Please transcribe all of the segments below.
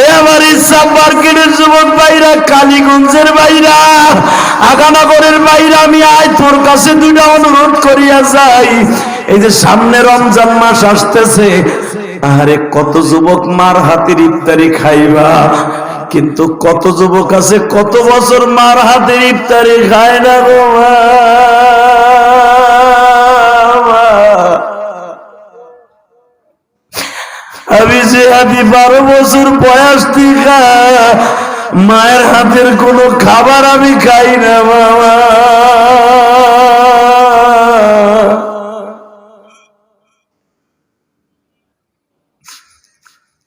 এ আমার যুবক কালীগঞ্জের আমি আয় তোর কাছে অনুরোধ করিয়া যাই। এই যে আসতেছে আরে কত যুবক মার হাতের ইফতারি খাইবা, কিন্তু কত যুবক আছে, কত বছর মার হাতের ইফতারি খায় না গো যে আমি বারো বছর বয়স থেকে মায়ের হাতের কোনো খাবার আমি খাই না, বাবা।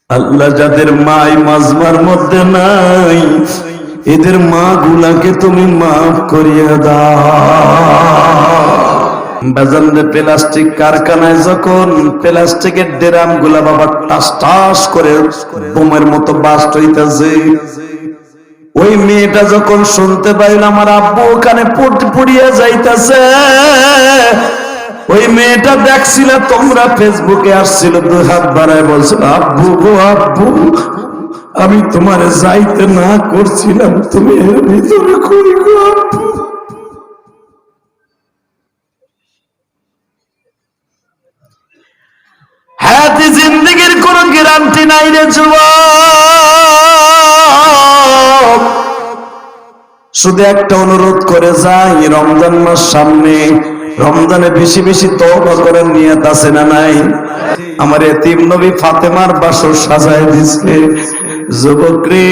আল্লাহ যাদের মাই মাজমার মধ্যে নাই, এদের মা গুলাকে তুমি মাফ করিয়া দাও। বাজানরে প্লাস্টিক কারখানায় যখন প্লাস্টিকের ড্রামগুলা বাবা টাস টাস করে বোমের মতো বাস্ট হইতেছে। ওই মেয়েটা যখন শুনতে পাইল, আমার আব্বু ওখানে পড়- পড়িয়া যাইতেছে। ওই মেয়েটা দেখছিল, তোমরা ফেসবুকে আসছিল দু হাত বাড়ায় বলছিল, আব্বু গো, আব্বু, আমি তোমার যাইতে না করছিলাম, তুমি এর ভিতরে করি গো আব্বু? হায়াতি জিন্দিগির কোন গ্যারান্টি নাই রে যুবক। শুধু একটা অনুরোধ করে যাই, রমজান মাস সামনে। রমজানে বেশি বেশি তওবা করার নিয়ত আছে না নাই? আমার এতিম নবী ফাতেমার বাসর সাজায় দিছে। যুবক রে,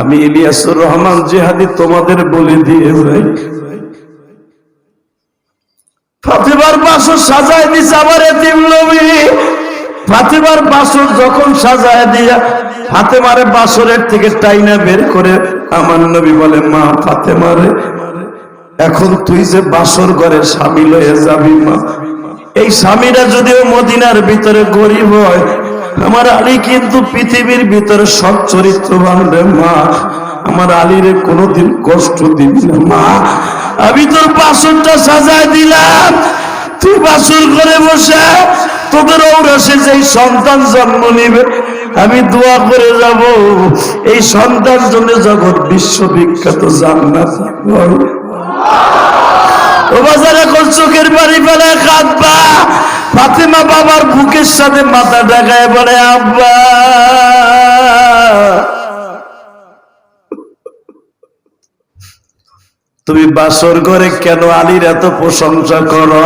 আমি ইলিয়াসুর রহমান জিহাদি তোমাদের বলে দিয়ে যাই। ফাতেমার বাসর সাজায় দিছে আমার এতিম নবী। ফাতিমার বাসর যখন সাজায় দিয়া ফাতেমারে বাসরের থেকে টাইনা বের করে আমার নবী বলে, মা ফাতেমারে এখন তুই যে বাসর ঘরে স্বামী লয়ে যাবি মা। এই স্বামীরা যদিও মদিনার ভিতরে গরিব হয় আমার আলী কিন্তু পৃথিবীর ভিতরে সৎ চরিত্রবান রে মা। আমার আলীরে কোনোদিন কষ্ট দিবি না মা। আমি তোর বাসনটা সাজায় দিলাম। তুই বাসর করে বসে তোদের ঔরসে যেই সন্তান জন্ম নিবে, আমি দোয়া করে যাব। এই সন্তান জন্য জগৎ বিশ্ববিখ্যাত জান্নাত। চোখের বাড়ি কাঁদবা ফাতেমা বাবার বুকের সাথে মাথা বলে, আব্বা। তুমি বাসর ঘরে কেন আলীর এত প্রশংসা করো?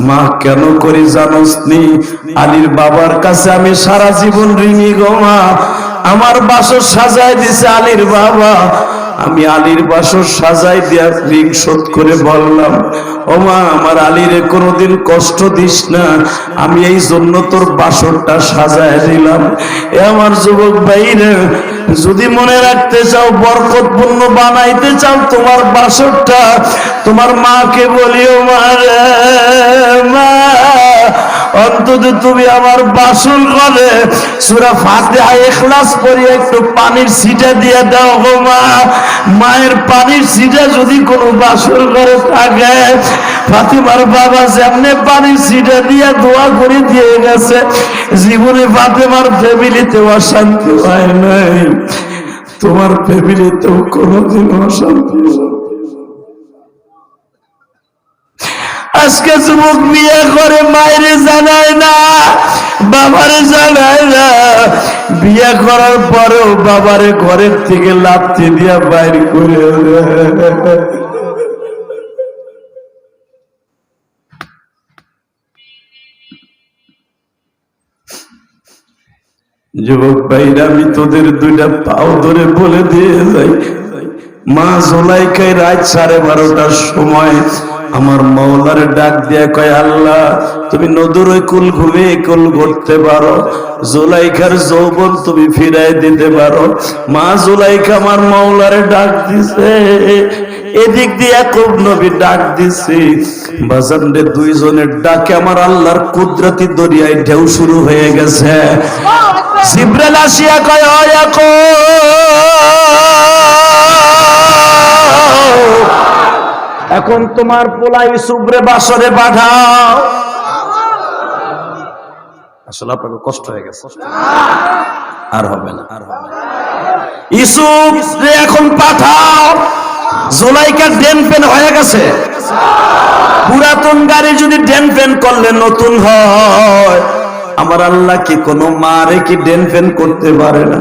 মা, কেন করি জানোস নি? আলীর বাবার কাছে আমি সারা জীবন ঋণী গো মা। আমার বাসর সাজায় দিছে আলীর বাবা। আমি আলীর বাসর সাজাই দিয়া ঋণ শোধ করে বললাম, ও মা, আমার আলীরে কোনোদিন কষ্ট দিস না। আমি এই জন্য তোর বাসরটা সাজায় দিলাম। এ আমার যুবক ভাইরে, যদি মনে রাখতে চাও, বরকতপূর্ণ বানাইতে চাও তোমার বাসরটা, তোমার মাকে বলিও মারে মা। অন্তত তুমি আমার বাসন করে সুরা ফাতিহা ইখলাস পড়ি একটু পানির সিটা দিয়ে দাও গো মা। মায়ের পানির সিটা যদি কোনো বাসর করে থাকে, ফাতিমার বাবা যেমনে পানির সিটা দিয়ে দোয়া করে দিয়ে গেছে, জীবনে ফাতেমার ফ্যামিলিতে অশান্তি হয় নাই। তোমার ফ্যামিলিতেও কোনোদিন অশান্তি হয় আজকে যুবক বিয়ে করে মায়েরে জানায় না, বাবারে জানায় না। বিয়ে করার পরেও বাবারে ঘরের থেকে লাথি দিয়া বাইর করে যুবক ভাইরা, আমি তোদের দুইটা পাও ধরে বলে দিয়ে যাই। মা জোলাইকায় রাত সাড়ে বারোটার সময় আমার মৌলার ডাক দিয়ে কয়, আল্লাহ, তুমি নদুর ওই কুল ঘুমে কুল করতে পারো। জোলাইকার যৌবন তুমি ফিরাই দিতে পারো। মা জোলাইকা আমার মৌলারে ডাক দিছে। এদিক দিয়ে খুব নবী ডাক দিছে। বাজানরে দুইজনের ডাকে আমার আল্লাহর কুদরতি দরিয়ায় ঢেউ শুরু হয়ে গেছে। জিব্রাইল আসিয়া কয়, "ও এখন তোমার পোলাই সুব্রে বাসরে পাঠাও আসলে আপনাকে কষ্ট হয়ে গেছে। আর হবে না, আর হবে ইসুফ এখন পাঠাও ডেন পেন হয়ে গেছে। পুরাতন গাড়ি যদি ডেন পেন করলে নতুন হয়। আমার আল্লাহ কি কোনো মারে কি ডেন পেন করতে পারে না?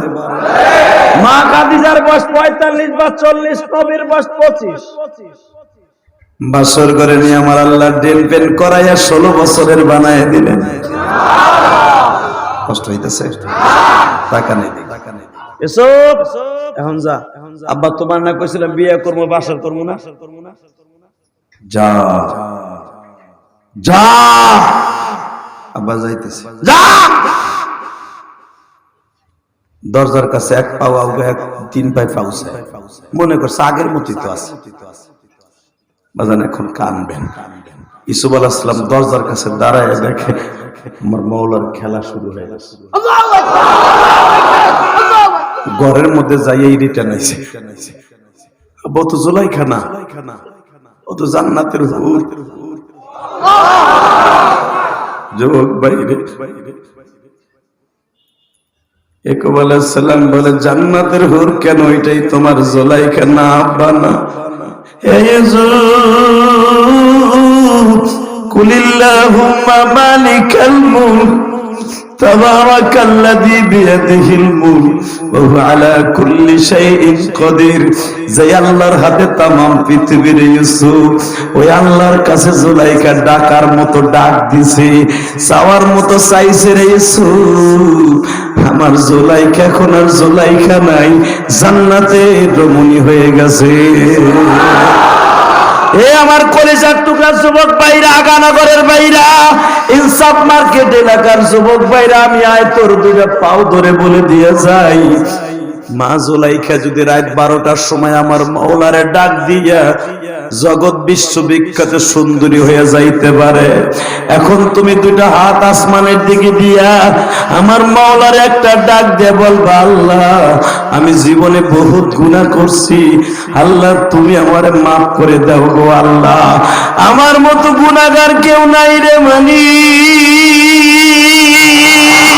মা কাদিজার বয়স পঁয়তাল্লিশ বা চল্লিশ, নবীর বয়স পঁচিশ। বাসর করে নিয়ে আমার আল্লাহ ডেন পেন করাইয়া ষোলো বছরের বানায় দিলেন। কষ্ট হইতেছে। টাকা নেই। টাকা নেই এসব। এখন যা। আব্বা তোমার না কইছিলাম বিয়ে করব বাসর করব না? যা। যা। আব্বা যাইতেছে। যা। দরজার কাছে এক পাও আউগে এক তিন পাই পাউছে মনে করছে আগের মতোই তো আছে। বাজান এখন কানবেন। ইসুফ আলাহিসাম দরজার কাছে দাঁড়ায় দেখে আমার মৌলার খেলা শুরু হয়ে গেছে। ঘরের মধ্যে যাইয়েই রিটার্ন আইছে। ও তো জোলাইখা না ও তো জান্নাতের হুর। যুবক বাইরে একবাল সালাম বলে, জান্নাতের হুর কেন? এটাই তোমার জোলাইখা না আব্বা, না? হে ইউসুফ কুলিল্লাহুম্মা মালিকাল মুলক تبارك الذي بيده الملك وهو على كل شيء قدير যে আল্লাহর হাতে তামাম পৃথিবীর ইউসুফ ওই আল্লাহর কাছে জুলাইকা ডাকার মতো ডাক দিছে চাওয়ার মতো চাইছে রে ইউসুফ আমার জুলাইকা এখন আর জুলাইকা নাই জান্নাতে রমণী হয়ে গেছে এ আমার কলেজার টুকরা যুবক ভাইরা, আগানগরের ভাইরা, ইনসাফ মার্কেট এলাকার যুবক ভাইরা, আমি আয় তোর দুটা পাও ধরে বলে দিয়ে যাই। মা জোলাইখা যদি রাত বারোটার সময় আমার মৌলারে ডাক দিয়া জগৎ বিশ্ববিখ্যাত সুন্দরী হয়ে যাইতে পারে। এখন তুমি দুইটা হাত আসমানের দিকে দিয়া আমার মাওলার একটা ডাক দিয়ে বলবা, আল্লাহ, আমি জীবনে বহুত গুনাহ করছি। আল্লাহ, তুমি আমারে মাফ করে দাও গো আল্লাহ। আমার মতো গুনাহগার কেউ নাই রে মানি।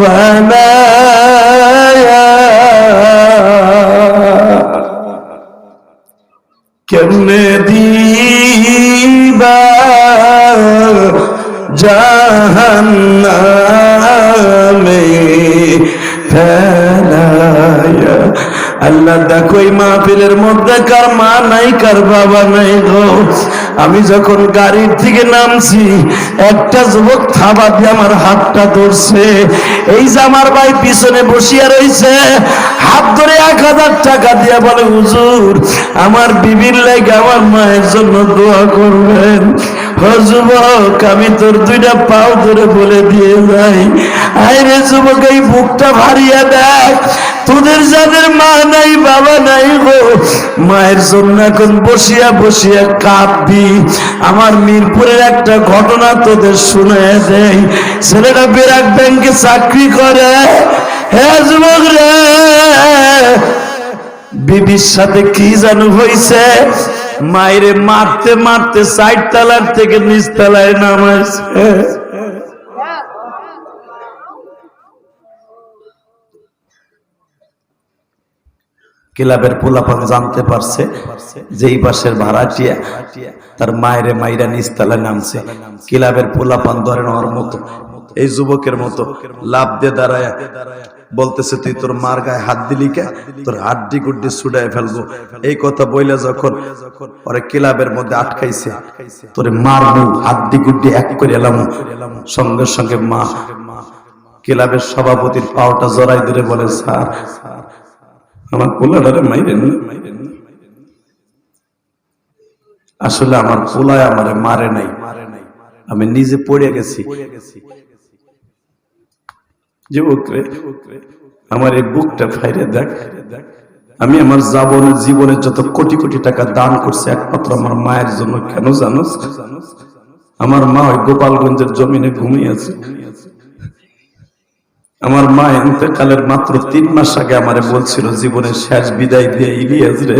বানায়া কেমনে দিবা জাহান্নামে ফেলায়া? আল্লাহ দেখো এই মাহফিলের মধ্যে কার মা নাই, কার বাবা নাই গো? আমি যখন গাড়ির থেকে নামছি, একটা যুবক থাবা দিয়ে আমার হাতটা ধরছে। এই যে আমার ভাই পিছনে বসিয়া রয়েছে হাত ধরে এক হাজার টাকা দিয়ে বলে, হুজুর, আমার বিবির লাগে আমার মায়ের জন্য দোয়া করবেন। যুবক আমি তোর দুইটা পাও ধরে বলে দিয়ে যাই। আইরে যুবক, এই বুকটা ভারিয়া দেখ। তোদের যাদের মা নাই, বাবা নাই গো। মায়ের জন্য এখন বসিয়া বসিয়া কাঁদবি। আমার মিরপুরের একটা ঘটনা তোদের শুনে দেয় ছেলেটা বিরাট ব্যাংকে চাকরি করে। হ্যাঁ যুবক রে, বিবির সাথে কি জানো হইছে? মায়েরে মারতে মারতে সাইড তালার থেকে নিচ তালায় নামাইছে। ক্লাবের পোলাপান জানতে পারছে যে এই পাশের ভাড়াটিয়া তার মায়েরে মাইরা নিস্তালায় নামছে। ক্লাবের পোলাপান ধরে নেওয়ার মতো, এই যুবকের মতো লাভ দিয়ে দাঁড়ায় বলতেছে, তুই তোর মার গায়ে হাত দিলি কে? তোর হাড্ডি গুড্ডি ছুড়ায় ফেলব। এই কথা বইলে যখন পরে ক্লাবের মধ্যে আটকাইছে, তোরে মারবো, হাড্ডি গুড্ডি এক করে এলাম। সঙ্গে সঙ্গে মা ক্লাবের সভাপতির পাওটা জড়াই ধরে বলে, স্যার, আমার পোলাটারে মাইরেন না। আসলে আমার পোলায় আমারে মারে নাই। আমি নিজে পড়ে গেছি। যুবক রে আমার এই বুকটা ফাইরে দেখ। আমি আমার জীবনের জীবনে যত কোটি কোটি টাকা দান করছি, একমাত্র আমার মায়ের জন্য, কেন জানোস? আমার মা ওই গোপালগঞ্জের জমিনে ঘুমিয়ে আছে। আমার মা এতেকালের মাত্র তিন মাস আগে আমারে বলছিল, জীবনের শেষ বিদায় দিয়ে ইলিয়াস রে।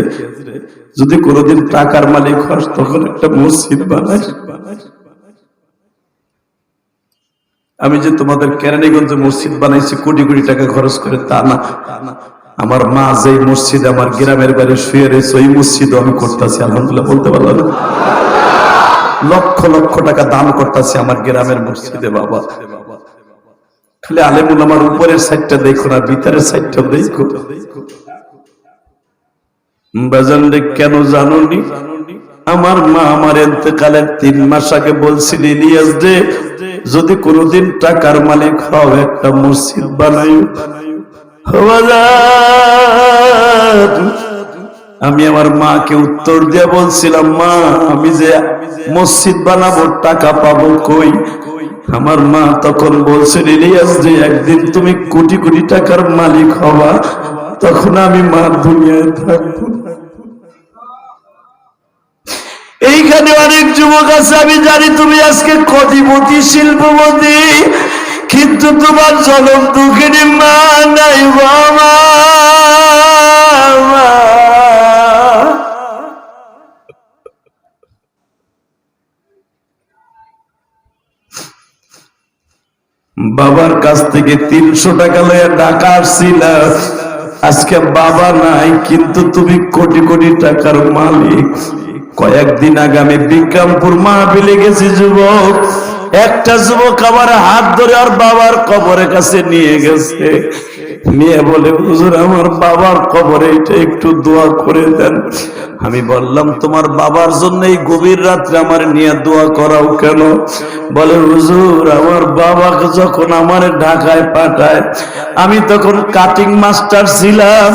যদি কোনোদিন টাকার মালিক হস, তখন একটা মসজিদ বানাই আমি যে তোমাদের কেরানীগঞ্জে মসজিদ বানাইছি, কোটি কোটি টাকা খরচ করে, তা না। আমার মা যে মসজিদ আমার গ্রামের বাড়ি শুয়ে রয়েছে, ওই মসজিদ আমি করতেছি, আলহামদুলিল্লাহ, বলতে পারলাম না। লক্ষ লক্ষ টাকা দান করতেছি আমার গ্রামের মসজিদে, বাবা। খালি আলেমুল আমার উপরের সাইডটা দেখো না, ভিতরের সাইডটা দেখো। বাজান কেন জানুনি? আমার মা আমার এতেকালের তিন মাস আগে বলছিল, ইলিয়াস রে, যদি কোনোদিন টাকার মালিক হও, একটা মসজিদ বানাইও আমি আমার মাকে উত্তর দিয়ে বলছিলাম, মা, আমি যে মসজিদ বানাবো, টাকা পাবো কই? আমার মা তখন বলছেন ইলিয়াস যে একদিন তুমি কোটি কোটি টাকার মালিক হবা তখন আমি মা দুনিয়ায় থাকব এইখানে অনেক যুবক আছে, আমি জানি তুমি আজকে কোটিপতি শিল্পপতি, কিন্তু তোমার জনম দুঃখিনী মা নাই বাবা বাবার কাছ থেকে তিনশো টাকা লইয়া টাকা আসছিল। আজকে বাবা নাই, কিন্তু তুমি কোটি কোটি টাকার মালিক। কয়েকদিন আগে আমি বিক্রমপুর মাহফিলে গেছি, যুবক। একটা যুবক আমার হাত ধরে আর বাবার কবরের কাছে নিয়ে গেছে। নিয়ে বলে, হুজুর, আমার বাবার কবরে এটা একটু দোয়া করে দেন। আমি বললাম, তোমার বাবার জন্য এই গভীর রাত্রে আমার নিয়ে দোয়া করাও কেন? বলে, হুজুর, আমার বাবাকে যখন আমার ঢাকায় পাঠায়, আমি তখন কাটিং মাস্টার ছিলাম।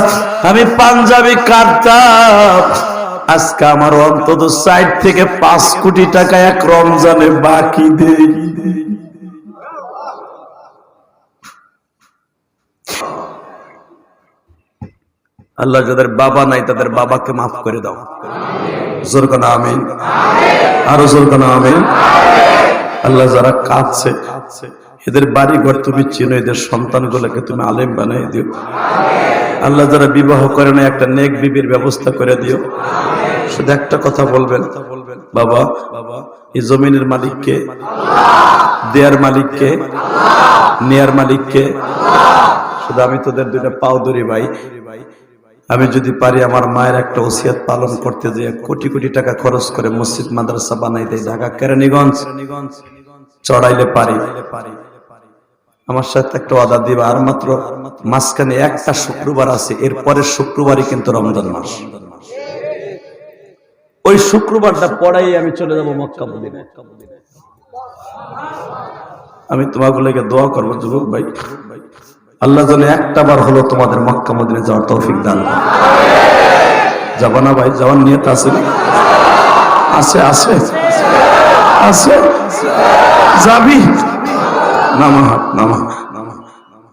আমি পাঞ্জাবি কাটতাম। আজকে আমার অন্তত সাইড থেকে পাঁচ কোটি টাকা এক রমজানে বাকি দেই। আল্লাহ যাদের বাবা নাই, তাদের বাবাকে মাফ করে দাও। আমিন। আরও জোর কানা আমিন। আল্লাহ যারা কাঁদছে এদের বাড়ি ঘর তুমি চিনো, এদের সন্তানগুলোকে তুমি আলেম বানাই দিও। আল্লাহ যারা বিবাহ করে না একটা নেক বিবির ব্যবস্থা করে দিও। শুধু একটা কথা বলবেন, বাবা বাবা এই জমিনের মালিককে, দেয়ার মালিককে, নেয়ার মালিককে, শুধু আমি তোদের দুইটা পাও ধরি ভাই। আমি যদি পারি, আমার মায়ের একটা ওসিয়াত পালন করতে যে কোটি কোটি টাকা খরচ করে মসজিদ, মাদ্রাসা বানাই দেয় ঢাকা, কেরানীগঞ্জ। চড়াইলে পারি। আমার সাথে একটা অর্ডার দিবা, আর মাত্র মাঝখানে একটা শুক্রবার আছে এর পরের শুক্রবারই কিন্তু রমজান মাস। ওই শুক্রবারটা পড়াই আমি চলে যাব মক্কা মদিনে আমি তোমাগুলোকে দোয়া করব, যুবক ভাই। আল্লাহ যেন একটা বার হলো তোমাদের মক্কা মদিনে যাওয়ার তৌফিক দান। যাব না ভাই, যাওয়ার নিয়ত আছে? আছে। আছে আছে। যাবি?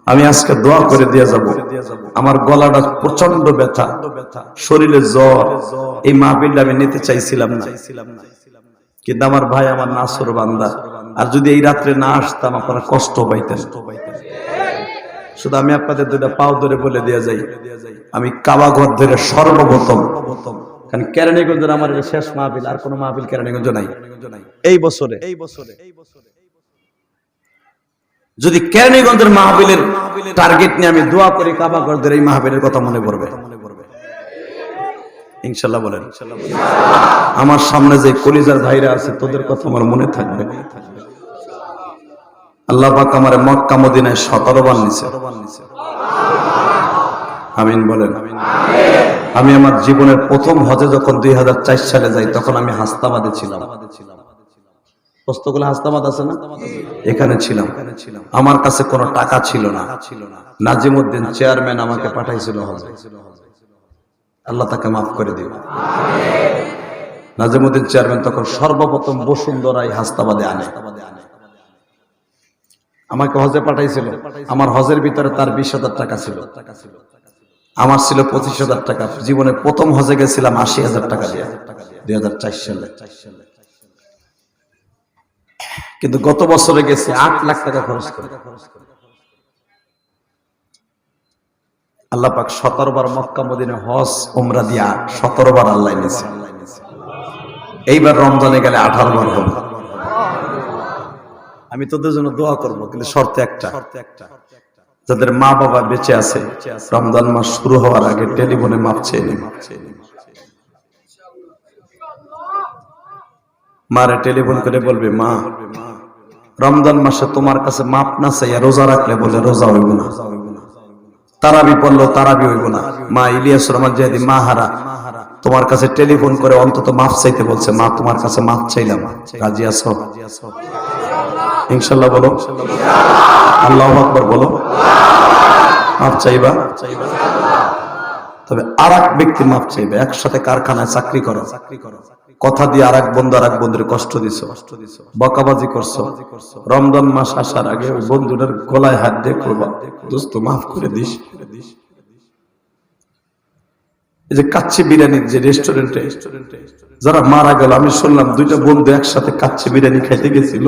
আমি আজকে দোয়া করে দিয়ে যাব। আমার গলাটা প্রচণ্ড ব্যথা। শরীরে জ্বর। এই মাহবিলটা আমি নিতে চাইছিলাম না। কিন্তু আমার ভাই আমার নাসর বান্দা। আর যদি এই রাত্রে না আসতাম, আপনারা কষ্ট পাইতেন। শুধু আমি আপনাদের দুটা পাও ধরে বলে দিয়ে যাই। আমি কাবা ঘর ধরে সর্বপ্রথম। কারণ কেরানীগঞ্জের আমার শেষ মাহবিল আর কোনো মাহবিল কেরানীগঞ্জ নাই। এই বছরে এই বছরে এই বছরে। যদি কেরানীগঞ্জের মাহবিলের টার্গেট নিয়ে আমি দোয়া করি, কাবা ঘর ধরে এই মাহবিলের কথা মনে পড়বে। ইনশাল্লাহ বলেন। আমার সামনে যে কলিজার ভাইরা আছে, তোদের কথা আমার মনে থাকবে। আল্লাহ পাক আমার মক্কা, মদিনায় সতেরো বার নিছে। আমিন বলেন। আমি আমার জীবনের প্রথম হজে যখন দুই হাজার চার সালে যাই, তখন আমি হাস্তাবাদে ছিলাম। পোস্তগুলো হাস্তাবাদ আছে না? এখানে ছিলাম। আমার কাছে কোনো টাকা ছিল না। নাজিমুদ্দিন চেয়ারম্যান আমাকে পাঠাইছিল হজে আল্লাহ তাকে মাফ করে দিও। নাজিমুদ্দিন চেয়ারম্যান তখন সর্বপ্রথম বসুন্ধরাই হাস্তাবাদে আনে। আমাকে হজে পাঠাইছিল। আমার হজের ভিতরে তার বিশ হাজার টাকা ছিল। আমার ছিল পঁচিশ হাজার টাকা। জীবনে প্রথম হজে গেছিলাম আশি হাজার টাকা দিয়ে। দুই হাজার চার সালে। কিন্তু গত বছরে গেছি আট লাখ টাকা খরচ করে। আল্লাহ পাক সতেরো বার মক্কা, মদিনে, হজ, উমরা দিয়া সতেরো বার আল্লাহ নিয়েছে এইবার রমজানে গেলে আঠারো বার হবে। আমি তোদের জন্য দোয়া করব, কিন্তু শর্ত একটা। যাদের মা বাবা বেঁচে আছে, রমজান মাস শুরু হওয়ার আগে টেলিফোনে মাপ চেয়ে নিন মারে টেলিফোন করে বলবে, মা রমজান মাসে তোমার কাছে মাপ না চাইয়া রোজা রাখলে বলে রোজা হইব না। তারাবি পড়ল তারাবি হইব না। মা ইলিয়াস রহমান জাহেদি মা হারা, তোমার কাছে টেলিফোন করে অন্তত মাপ চাইতে বলছে, মা, তোমার কাছে মাপ চাইলাম। রাজি আছো? ইনশাল্লাহ বলো। আল্লাহ আকবর বলো। মাপ চাইবা? তবে আর এক ব্যক্তি মাপ চাইবে। একসাথে কারখানায় চাকরি করো চাকরি করো। কথা দিয়ে আর এক বন্ধু আর এক বন্ধুর কষ্ট দিছ। বকাবাজি করছ। রমজান মাস আসার আগে ওই বন্ধুটার গলায় হাত দিয়ে করবা দোস্ত, মাফ করে দিস। এই যে কাচ্চি বিরিয়ানির যে রেস্টুরেন্টে যারা মারা গেল, আমি শুনলাম দুইটা বন্ধু একসাথে কাচ্চি বিরিয়ানি খাইতে গেছিল।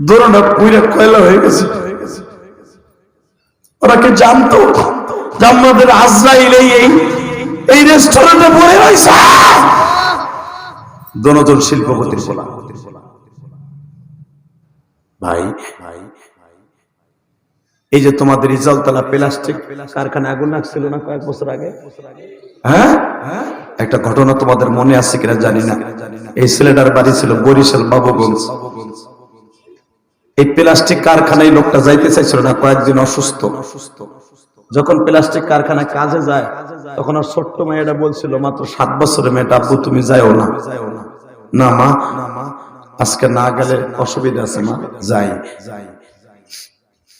দোরোটা পুইরা কয়লা হয়ে গেছে। ওরা কি জানতো? আমাদের আজরাইল এই- এই রেস্টুরেন্টে পড়ে রয়েছে। দনজন শিল্পপতির বলা। ভাই, এই যে তোমাদের ইজালতলা প্লাস্টিক কারখানা আগুন লাগছিল না কয়েক বছর আগে? হ্যাঁ? একটা ঘটনা তোমাদের মনে আছে কিনা জানি না। এই ছেলেটার বাড়ি ছিল বরিশাল বাবুগঞ্জ। এই প্লাস্টিক কারখানায় লোকটা যাইতে চাইছিল না কয়েকদিন অসুস্থ। যখন প্লাস্টিক কারখানায় কাজে যায়, তখন আর ছোট্ট মেয়েটা বলছিল, মাত্র সাত বছরের মেয়েটা, আব্বু তুমি যাও না। না মা, আজকে না গেলে অসুবিধা আছে মা, যাই।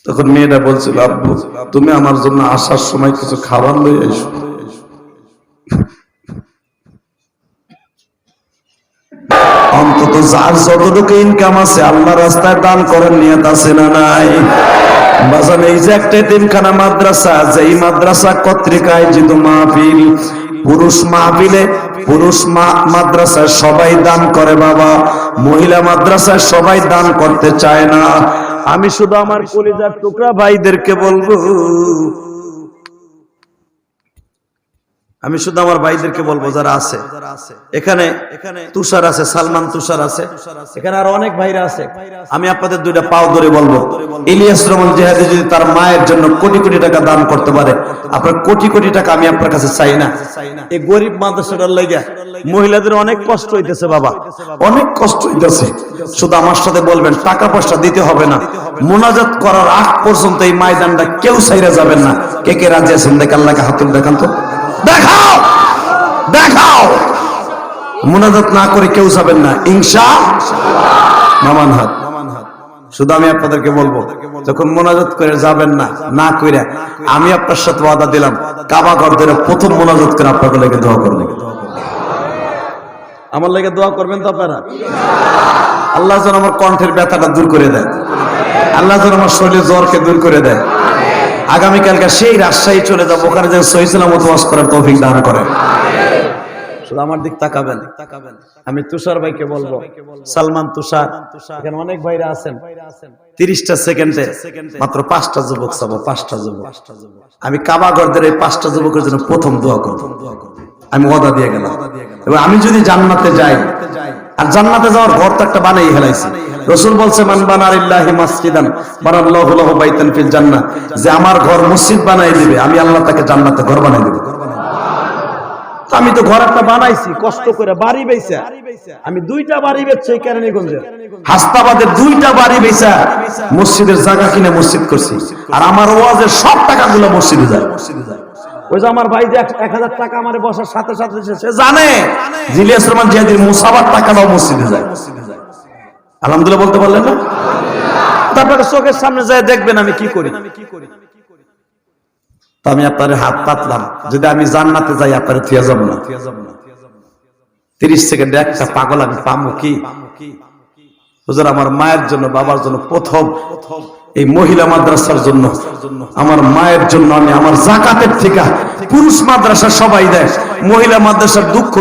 তখন মেয়েটা বলছিল, আব্বু, তুমি আমার জন্য আসার সময় কিছু খাবার লই এসো। অন্তত যার যতটুকু ইনকাম আছে আল্লাহ রাস্তায় দান করার নিয়ত আছে না নাই? এই মাদ্রাসা মাহফিল, পুরুষ মাহফিলে পুরুষ সবাই দান করে বাবা। মহিলা সবাই দান করতে চায় না। আমি শুধু আমার কলিজার টুকরা ভাইদেরকে বলব আমি শুধু আমার ভাইদেরকে বলব যারা আছে। এখানে তুষার আছে, সালমান তুষার আছে। এখানে আর অনেক ভাইরা আছে। আমি আপনাদের দুইটা পাও ধরে বলব। ইলিয়াস রহমান জেহাদি যদি তার মায়ের জন্য কোটি কোটি টাকা দান করতে পারে, আপনার কোটি কোটি টাকা আমি আপনার কাছে চাই না। এই গরিব মাদ্রাসাটার লেগে মহিলাদের অনেক কষ্ট হইতেছে বাবা। অনেক কষ্ট হইতেছে। শুধু আমার সাথে বলবেন, টাকা পয়সা দিতে হবে না। মোনাজাত করার আগ পর্যন্ত এই ময়দানটা কেউ সাইরা যাবেন না। কে কে রাজি আছেন? দেখ, আল্লাহকে হাতুল দেখান তো। দেখাও দেখাও। মোনাজাত না করে কেউ যাবেন না, ইনশা নামান হাত। শুধু আমি আপনাদেরকে বলব, যখন মোনাজাত করে যাবেন না না কইরা, আমি আপনার সাথে ওয়াদা দিলাম, কাবা ঘর ধরে প্রথম মোনাজাত করে আপনাকে লেগে দোয়া করবেন আমার লেগে দোয়া করবেন তো আপনারা? আল্লাহ যেন আমার কণ্ঠের ব্যথাটা দূর করে দেয়। আল্লাহ যেন আমার শরীরের জ্বরকে দূর করে দেয়। আগামীকালকে সেই রাজশাহী চলে যাব, ওখানে যেন সহিসালাম ওয়াজ করার তৌফিক দান করে। শুধু আমার দিক তাকাবেন, আমি তুষার ভাইকে বলব, সালমান তুষার, এখানে অনেক ভাইরা আছেন। তিরিশটা সেকেন্ডে, মাত্র পাঁচটা যুবক পাঁচটা যুবক। আমি কাবাগরদের এই পাঁচটা যুবকের জন্য প্রথম দোয়া করব। আমি ওয়াদা দিয়ে গেলাম। এবং আমি যদি জান্নাতে যাই আর জান্নাতে যাওয়ার ঘর তো একটা বানাই হেলাইছি রসুল বলছে, মান বানারিল্লাহি মাসজিদান বানাল্লাহু লাহু বাইতান ফিল জান্নাহ। যে আমার ঘর মসজিদ বানাই দিবে, আমি আল্লাহ তাকে জান্নাতে ঘর বানাই দেব। আমি তো ঘর একটা বানাইছি, কষ্ট করে বাড়ি বেচা আমি দুইটা বাড়ি বেচছি কেরানীগঞ্জে। হাস্তাবাদের দুইটা বাড়ি বেচা মসজিদের জায়গা কিনে মসজিদ করছি। আর আমার ওয়াজের সব টাকাগুলো মসজিদে যায়। ওই যে আমার ভাই যে এক- হাজার টাকা আমার বসার সাথে সাথে সে জানে। জিলিয়াস রহমান জিয়াদির মুসাবার টাকাটাও মসজিদে যায়। আলহামদুলিল্লাহ বলতে পারলেন না? চোখের সামনে যায় দেখবেন আমি কি করি। আমি আপনার হাত পাতলাম। যদি আমি জান্নাতে যাই, আপনার থিয়া যাব না। তিরিশ সেকেন্ড একটা পাগল আমি পামু কি? আমার মায়ের জন্য, বাবার জন্য প্রথম প্রথম এই মহিলা মাদ্রাসার জন্য। আমার মায়ের জন্য আমি, আমার জাকাতের থেকে পুরুষ মাদ্রাসা সবাই দেয়। মহিলা মাদ্রাসার দুঃখ